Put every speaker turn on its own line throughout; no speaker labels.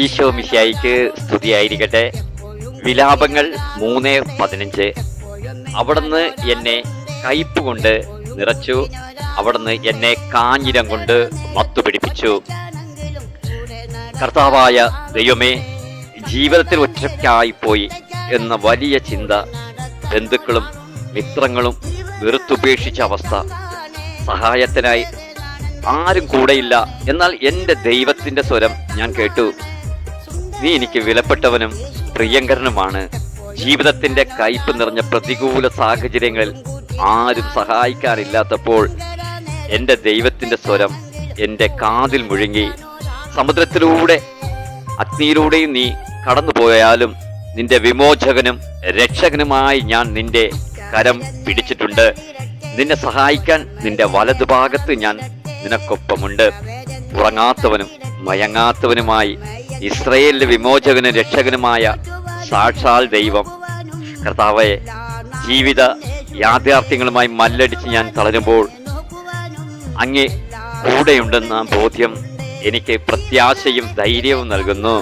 ഈശോ മിശായിക്ക് സ്തുതിയായിരിക്കട്ടെ. വിലാപങ്ങൾ മൂന്ന് പതിനഞ്ച്. അവിടുന്ന് എന്നെ കയ്പ് കൊണ്ട് നിറച്ചു. അവിടുന്ന് എന്നെ കാഞ്ഞിരം കൊണ്ട് മത്തുപിടിപ്പിച്ചു കർത്താവായ ദൈവമേ ജീവിതത്തിൽ ഒറ്റയ്ക്കായി പോയി എന്ന വലിയ ചിന്ത ബന്ധുക്കളും മിത്രങ്ങളും വെറുത്തുപേക്ഷിച്ച അവസ്ഥ സഹായത്തിനായി ആരും കൂടെയില്ല. എന്നാൽ എന്റെ ദൈവത്തിന്റെ സ്വരം ഞാൻ കേട്ടു. നീ എനിക്ക് വിലപ്പെട്ടവനും പ്രിയങ്കരനുമാണ്. ജീവിതത്തിന്റെ കയ്പ് നിറഞ്ഞ പ്രതികൂല സാഹചര്യങ്ങളിൽ ആരും സഹായിക്കാനില്ലാത്തപ്പോൾ എന്റെ ദൈവത്തിന്റെ സ്വരം എന്റെ കാതിൽ മുഴുങ്ങി. സമുദ്രത്തിലൂടെ അഗ്നിയിലൂടെയും നീ കടന്നുപോയാലും നിന്റെ വിമോചകനും രക്ഷകനുമായി ഞാൻ നിന്റെ കരം പിടിച്ചിട്ടുണ്ട്. നിന്നെ സഹായിക്കാൻ നിന്റെ വലതുഭാഗത്ത് ഞാൻ നിനക്കൊപ്പമുണ്ട്. ഉറങ്ങാത്തവനും മയങ്ങാത്തവനുമായി ഇസ്രയേലിന്റെ വിമോചകനും രക്ഷകനുമായ സാക്ഷാൽ ദൈവം. കർത്താവെ ജീവിത യാഥാർത്ഥ്യങ്ങളുമായി മല്ലടിച്ച് ഞാൻ തളരുമ്പോൾ അങ്ങേ കൂടെയുണ്ടെന്ന ബോധ്യം എനിക്ക് പ്രത്യാശയും ധൈര്യവും നൽകുന്നു.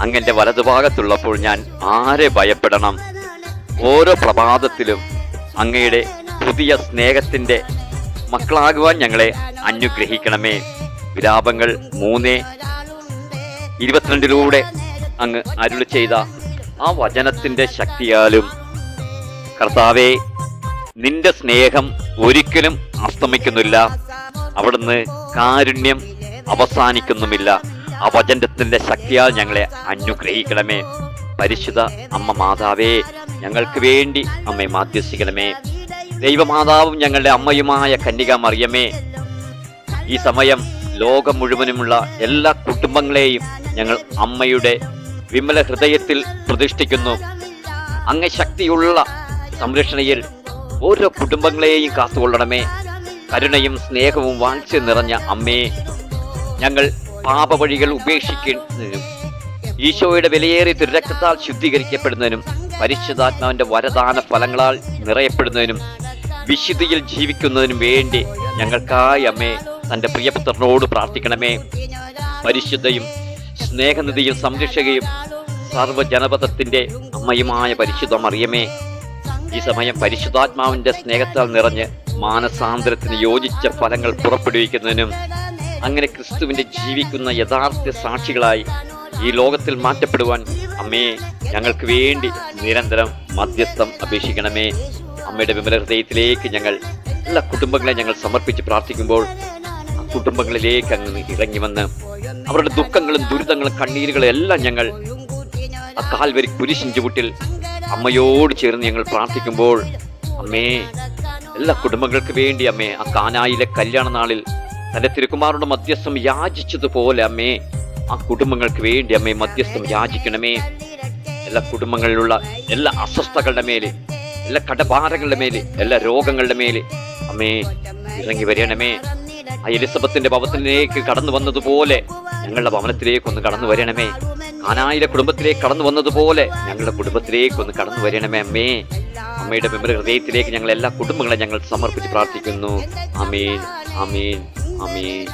അങ്ങന്റെ വലതുഭാഗത്തുള്ളപ്പോൾ ഞാൻ ആരെ ഭയപ്പെടണം? ഓരോ പ്രഭാതത്തിലും അങ്ങയുടെ പുതിയ സ്നേഹത്തിന്റെ മക്കളാകുവാൻ ഞങ്ങളെ അനുഗ്രഹിക്കണമേ. വിലാപങ്ങൾ മൂന്ന് ഇരുപത്തിരണ്ടിലൂടെ അങ്ങ് അരുളി ചെയ്ത ആ വചനത്തിന്റെ ശക്തിയാലും കർത്താവെ നിന്റെ സ്നേഹം ഒരിക്കലും അസ്തമിക്കുന്നില്ല. അവിടുന്ന് കാരുണ്യം അവസാനിക്കുന്നുമില്ല. ആ വചനത്തിന്റെ ശക്തിയാൽ ഞങ്ങളെ അനുഗ്രഹിക്കണമേ. പരിശുദ്ധ അമ്മ മാതാവേ ഞങ്ങൾക്ക് വേണ്ടി അമ്മയെ മാധ്യസ്ഥിക്കണമേ ദൈവമാതാവും ഞങ്ങളുടെ അമ്മയുമായ കന്യക മറിയമേ ഈ സമയം ലോകം മുഴുവനുമുള്ള എല്ലാ കുടുംബങ്ങളെയും ഞങ്ങൾ അമ്മയുടെ വിമല ഹൃദയത്തിൽ പ്രതിഷ്ഠിക്കുന്നു. അങ്ങ് ശക്തിയുള്ള സംരക്ഷണയിൽ ഓരോ കുടുംബങ്ങളെയും കാത്തുകൊള്ളണമേ. കരുണയും സ്നേഹവും വാഴ്ച നിറഞ്ഞ അമ്മേ ഞങ്ങൾ പാപവഴികൾ ഉപേക്ഷിക്കുന്നതിനും ഈശോയുടെ വിലയേറിയ തിരുരക്തത്താൽ ശുദ്ധീകരിക്കപ്പെടുന്നതിനും പരിശുദ്ധാത്മാവിന്റെ വരദാന ഫലങ്ങളാൽ നിറയപ്പെടുന്നതിനും വിശുദ്ധിയിൽ ജീവിക്കുന്നതിനും വേണ്ടി ഞങ്ങൾക്കായി അമ്മേ തന്റെ പ്രിയപുത്രനോട് പ്രാർത്ഥിക്കണമേ. പരിശുദ്ധയും സ്നേഹനിധിയും സംരക്ഷകയും സർവജനപഥത്തിന്റെ അമ്മയുമായ പരിശുദ്ധ മറിയമേ ഈ സമയം പരിശുദ്ധാത്മാവിന്റെ സ്നേഹത്താൽ നിറഞ്ഞ് മാനസാന്തരത്തിന് യോജിച്ച ഫലങ്ങൾ പുറപ്പെടുവിക്കുന്നതിനും അങ്ങനെ ക്രിസ്തുവിന്റെ ജീവിക്കുന്ന യഥാർത്ഥ സാക്ഷികളായി ഈ ലോകത്തിൽ മാറ്റപ്പെടുവാൻ അമ്മയെ ഞങ്ങൾക്ക് വേണ്ടി നിരന്തരം മധ്യസ്ഥം അപേക്ഷിക്കണമേ. അമ്മയുടെ വിമല ഹൃദയത്തിലേക്ക് ഞങ്ങൾ എല്ലാ കുടുംബങ്ങളെ ഞങ്ങൾ സമർപ്പിച്ച് പ്രാർത്ഥിക്കുമ്പോൾ ആ കുടുംബങ്ങളിലേക്ക് അങ്ങ് ഇറങ്ങി വന്ന് അവരുടെ ദുഃഖങ്ങളും ദുരിതങ്ങളും കണ്ണീരുകളും എല്ലാം ഞങ്ങൾ ആ കാൽവരി കുരിശിൻ ചുവട്ടിൽ അമ്മയോട് ചേർന്ന് ഞങ്ങൾ പ്രാർത്ഥിക്കുമ്പോൾ അമ്മേ എല്ലാ കുടുംബങ്ങൾക്ക് വേണ്ടി അമ്മേ ആ കാനായിലെ കല്യാണ നാളിൽ തന്റെ തിരുക്കുമാരുടെ മധ്യസ്ഥം യാചിച്ചതുപോലെ അമ്മേ ആ കുടുംബങ്ങൾക്ക് വേണ്ടി അമ്മേ മധ്യസ്ഥം യാചിക്കണമേ. എല്ലാ കുടുംബങ്ങളിലുള്ള എല്ലാ അസ്വസ്ഥകളുടെ മേലെ എല്ലാ കടബാധകളുടെ മേലെ എല്ലാ രോഗങ്ങളുടെ മേലെ അമ്മേ ഇറങ്ങി വരണമേ. ആ എലിസബത്തിന്റെ ഭവനത്തിലേക്ക് കടന്നു വന്നതുപോലെ ഞങ്ങളുടെ ഭവനത്തിലേക്ക് ഒന്ന് കടന്നു വരണമേ. കാനായിലെ കുടുംബത്തിലേക്ക് കടന്നു വന്നതുപോലെ ഞങ്ങളുടെ കുടുംബത്തിലേക്ക് ഒന്ന് കടന്നു വരണമേ അമ്മേ. അമ്മയുടെ മെമ്മറി ഹൃദയത്തിലേക്ക് ഞങ്ങൾ എല്ലാ കുടുംബങ്ങളെ ഞങ്ങൾ സമർപ്പിച്ച് പ്രാർത്ഥിക്കുന്നു. അമീൻ അമീൻ അമീൻ